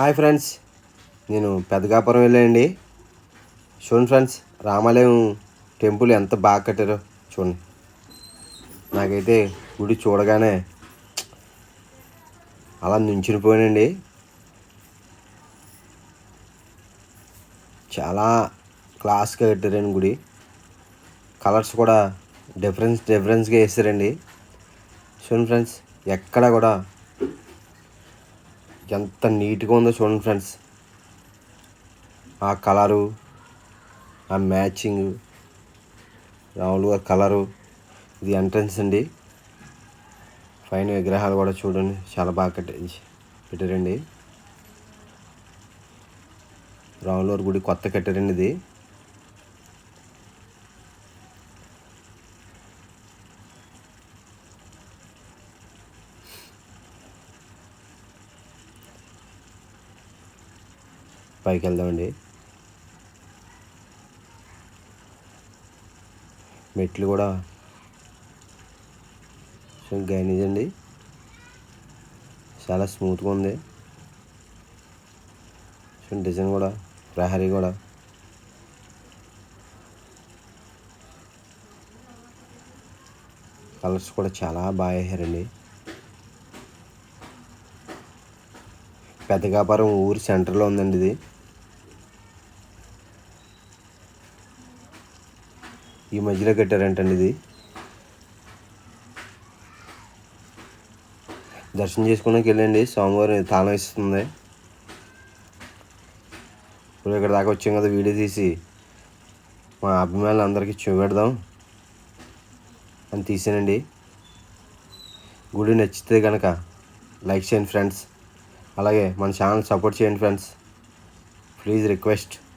Hi friends. నేను పెద్దగాపురం వెళ్ళానండి. చూడండి ఫ్రెండ్స్ రామాలయం టెంపుల్ ఎంత బాగా కట్టారో చూడండి. నాకైతే గుడి చూడగానే అలా నుంచిపోయానండి చాలా క్లాస్గా కట్టారండి గుడి. కలర్స్ కూడా డిఫరెన్స్ డిఫరెన్స్గా వేస్తారండి చూడండి ఫ్రెండ్స్ ఎక్కడ కూడా ఎంత నీట్గా ఉందో చూడండి ఫ్రెండ్స్. ఆ కలరు ఆ మ్యాచింగ్ రాములు గారి కలరు ఇది ఎంట్రన్స్ అండి. పైన విగ్రహాలు కూడా చూడండి చాలా బాగా కట్టించి పెట్టారండి. రాముల గారి గుడి కొత్త కట్టారండి ఇది. పైకి వెళ్దామండి మెట్లు కూడా గైనేజ్ అండి. చాలా స్మూత్గా ఉంది. చూడండి డిజైన్ కూడా ప్రహరీ కూడా. కలర్స్ కూడా చాలా బాగా వేసారండి. పెద్దగాపురం ఊరి సెంటర్లో ఉందండి ఇది. ఈ మధ్యలో కట్టారంటండి ఇది. దర్శనం చేసుకోవడానికి వెళ్ళండి. సోమవారం తాళం ఇస్తుంది. ఇప్పుడు ఇక్కడ దాకా వచ్చాం కదా వీడియో తీసి. మా అభిమానులు అందరికీ చూపెడదాం. అని తీసానండి. గుడి నచ్చితే కనుక లైక్ చేయండి ఫ్రెండ్స్. అలాగే మన ఛానల్ సపోర్ట్ చేయండి ఫ్రెండ్స్. Please request.